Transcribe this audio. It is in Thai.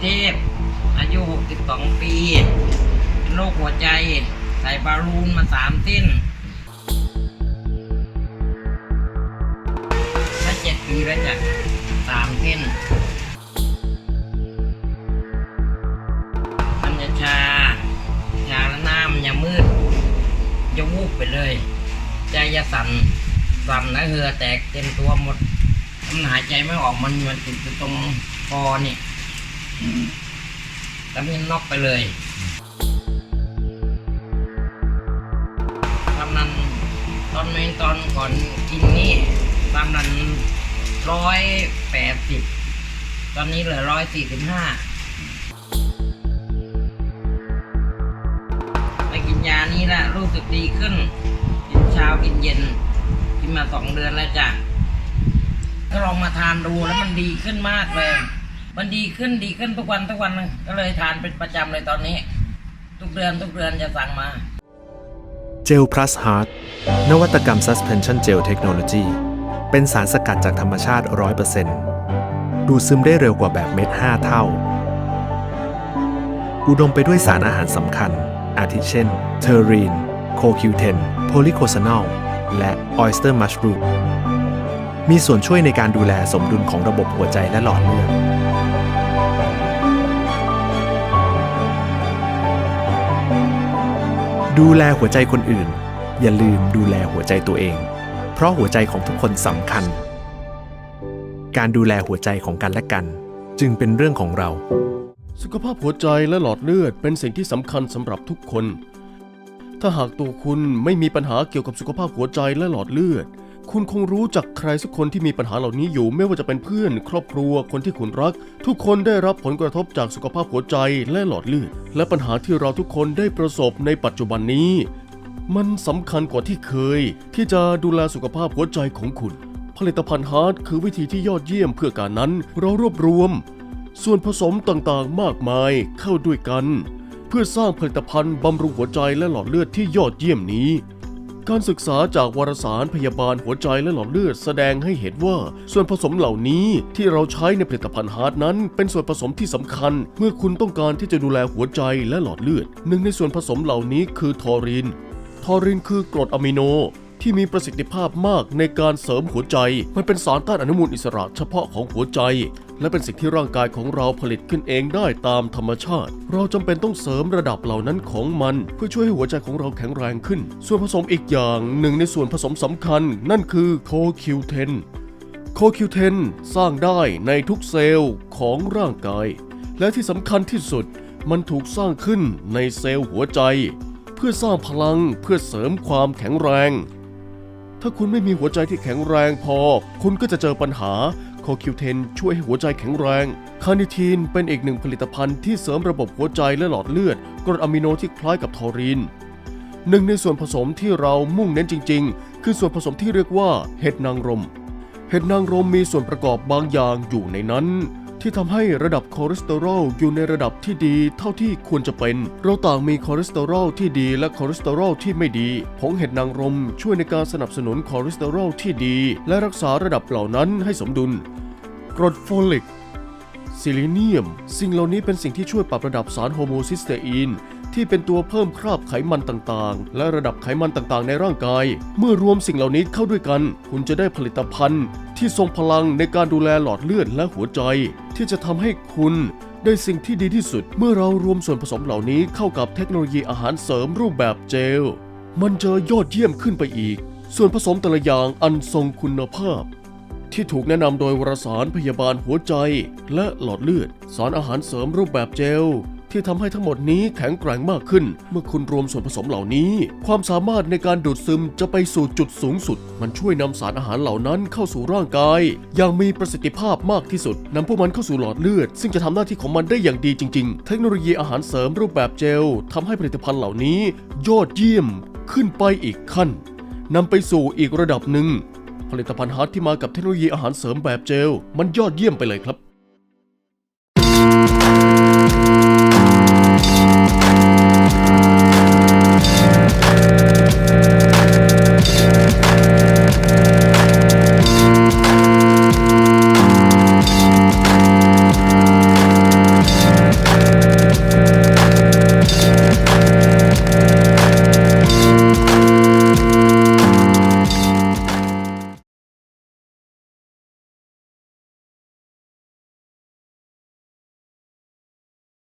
เทพ อายุ 62 ปีเป็นโรคหัวใจ ใส่บาลูนมาสามเส้นถ้าเจ็ดปีแล้วจะสามเส้น มันจะชา ชาแล้วหน้ามันจะมืด จะวูบไปเลย ใจจะสั่น สั่นแล้วเหือแตกเต็มตัวหมดมันหายใจไม่ออกมันมันติดอยู่ตรงคอเนี่ย แล้วมันน็อกไปเลยตอนนั้น ตอนนี้ตอนก่อนกินนี่ตอนนั้นร้อยแปดสิบตอนนี้เหลือร้อยสี่สิบห้าไปกินยานี้แหละรู้สึกดีขึ้น กินเช้ากินเย็น กินมาสองเดือนแล้วจ้ะก็ลองมาทานดูแล้วมันดีขึ้นมากเลย มันดีขึ้นดีขึ้นทุกวันทุกวันก็เลยทานเป็นประจำเลยตอนนี้ ทุกเดือนทุกเดือนจะสั่งมา เจล plus heart นวัตกรรม suspension gel technology เป็นสารสกัดจากธรรมชาติ 100%ดูดซึมได้เร็วกว่าแบบเม็ด 5 เท่า อุดมไปด้วยสารอาหารสำคัญ อาทิเช่น เทอรีน โคคิวเทน โพลิโคซานอล และออยสเตอร์มัชรูม มีส่วนช่วยในการดูแลสมดุลของระบบหัวใจและหลอดเลือดดูแลหัวใจคนอื่น อย่าลืมดูแลหัวใจตัวเอง เพราะหัวใจของทุกคนสำคัญ การดูแลหัวใจของกันและกัน จึงเป็นเรื่องของเรา สุขภาพหัวใจและหลอดเลือดเป็นสิ่งที่สำคัญสำหรับทุกคน ถ้าหากตัวคุณไม่มีปัญหาเกี่ยวกับสุขภาพหัวใจและหลอดเลือด คุณคงรู้จักใครสักคนที่มีปัญหาเหล่านี้อยู่ไม่ว่าจะเป็นเพื่อน ครอบครัวคนที่คุณรัก ทุกคนได้รับผลกระทบจากสุขภาพหัวใจและหลอดเลือดและปัญหาที่เราทุกคนได้ประสบในปัจจุบันนี้ มันสำคัญกว่าที่เคย ที่จะดูแลสุขภาพหัวใจของคุณ ผลิตภัณฑ์ฮาร์ดคือวิธีที่ยอดเยี่ยมเพื่อการนั้น เรารวบรวม ส่วนผสมต่างๆ มากมายเข้าด้วยกัน เพื่อสร้างผลิตภัณฑ์บำรุงหัวใจและหลอดเลือดที่ยอดเยี่ยมนี้ การศึกษาจากวารสารพยาบาลหัวใจและหลอดเลือดแสดงให้เห็นว่า ส่วนผสมเหล่านี้ที่เราใช้ในผลิตภัณฑ์ฮาร์ดนั้น เป็นส่วนผสมที่สำคัญ เมื่อคุณต้องการที่จะดูแลหัวใจและหลอดเลือด หนึ่งในส่วนผสมเหล่านี้คือทอริน ทอรินคือกรดอะมิโน ที่มีประสิทธิภาพมากในการเสริมหัวใจ มันเป็นสารต้านอนุมูลอิสระเฉพาะของหัวใจ และเป็นสิ่งที่ร่างกายของเราผลิตขึ้นเองได้ตามธรรมชาติ เราจำเป็นต้องเสริมระดับเหล่านั้นของมัน เพื่อช่วยให้หัวใจของเราแข็งแรงขึ้น ส่วนผสมอีกอย่างหนึ่งในส่วนผสมสำคัญ นั่นคือโคคิวเทนโคคิวเทนสร้างได้ในทุกเซลล์ของร่างกาย และที่สำคัญที่สุดมันถูกสร้างขึ้นในเซลล์หัวใจ เพื่อสร้างพลังเพื่อเสริมความแข็งแรง ถ้าคุณไม่มีหัวใจที่แข็งแรงพอ คุณก็จะเจอปัญหาโคคิวเทนช่วยให้หัวใจแข็งแรง คาร์นิทีนเป็นอีกหนึ่งผลิตภัณฑ์ที่เสริมระบบหัวใจและหลอดเลือดกรดอะมิโนที่คล้ายกับทอรีนหนึ่งในส่วนผสมที่เรามุ่งเน้นจริง ๆ คือส่วนผสมที่เรียกว่าเห็ดนางรม เห็ดนางรมมีส่วนประกอบบางอย่างอยู่ในนั้น ที่ทำให้ระดับคอเลสเตอรอลอยู่ในระดับที่ดีเท่าที่ควรจะเป็น เราต่างมีคอเลสเตอรอลที่ดีและคอเลสเตอรอลที่ไม่ดี ผงเห็ดนางรมช่วยในการสนับสนุนคอเลสเตอรอลที่ดี และรักษาระดับเหล่านั้นให้สมดุล กรดโฟลิกซิลิเนียม สิ่งเหล่านี้เป็นสิ่งที่ช่วยปรับระดับสารโฮโมซิสเตอีน ที่เป็นตัวเพิ่มคราบไขมันต่างๆ และระดับไขมันต่างๆ ในร่างกาย เมื่อรวมสิ่งเหล่านี้เข้าด้วยกัน คุณจะได้ผลิตภัณฑ์ ที่ทรงพลังในการดูแลหลอดเลือดและหัวใจ ที่จะทำให้คุณได้สิ่งที่ดีที่สุด เมื่อเรารวมส่วนผสมเหล่านี้เข้ากับเทคโนโลยีอาหารเสริมรูปแบบเจล มันจะยอดเยี่ยมขึ้นไปอีก ส่วนผสมแต่ละอย่างอันทรงคุณภาพ ที่ถูกแนะนำโดยวารสารพยาบาลหัวใจ และหลอดเลือด สารอาหารเสริมรูปแบบเจล ที่ทำให้ทั้งหมดนี้แข็งแกร่งมากขึ้น เมื่อคุณรวมส่วนผสมเหล่านี้ ความสามารถในการดูดซึมจะไปสู่จุดสูงสุด มันช่วยนำสารอาหารเหล่านั้นเข้าสู่ร่างกาย อย่างมีประสิทธิภาพมากที่สุดนำพวกมันเข้าสู่หลอดเลือด ซึ่งจะทำหน้าที่ของมันได้อย่างดีจริง ๆ เทคโนโลยีอาหารเสริมรูปแบบเจลทำให้ผลิตภัณฑ์เหล่านี้ ยอดเยี่ยมขึ้นไปอีกขั้นนำไปสู่อีกระดับหนึ่ง ผลิตภัณฑ์ฮาร์ดที่มากับเทคโนโลยีอาหารเสริมแบบเจล มันยอดเยี่ยมไปเลยครับ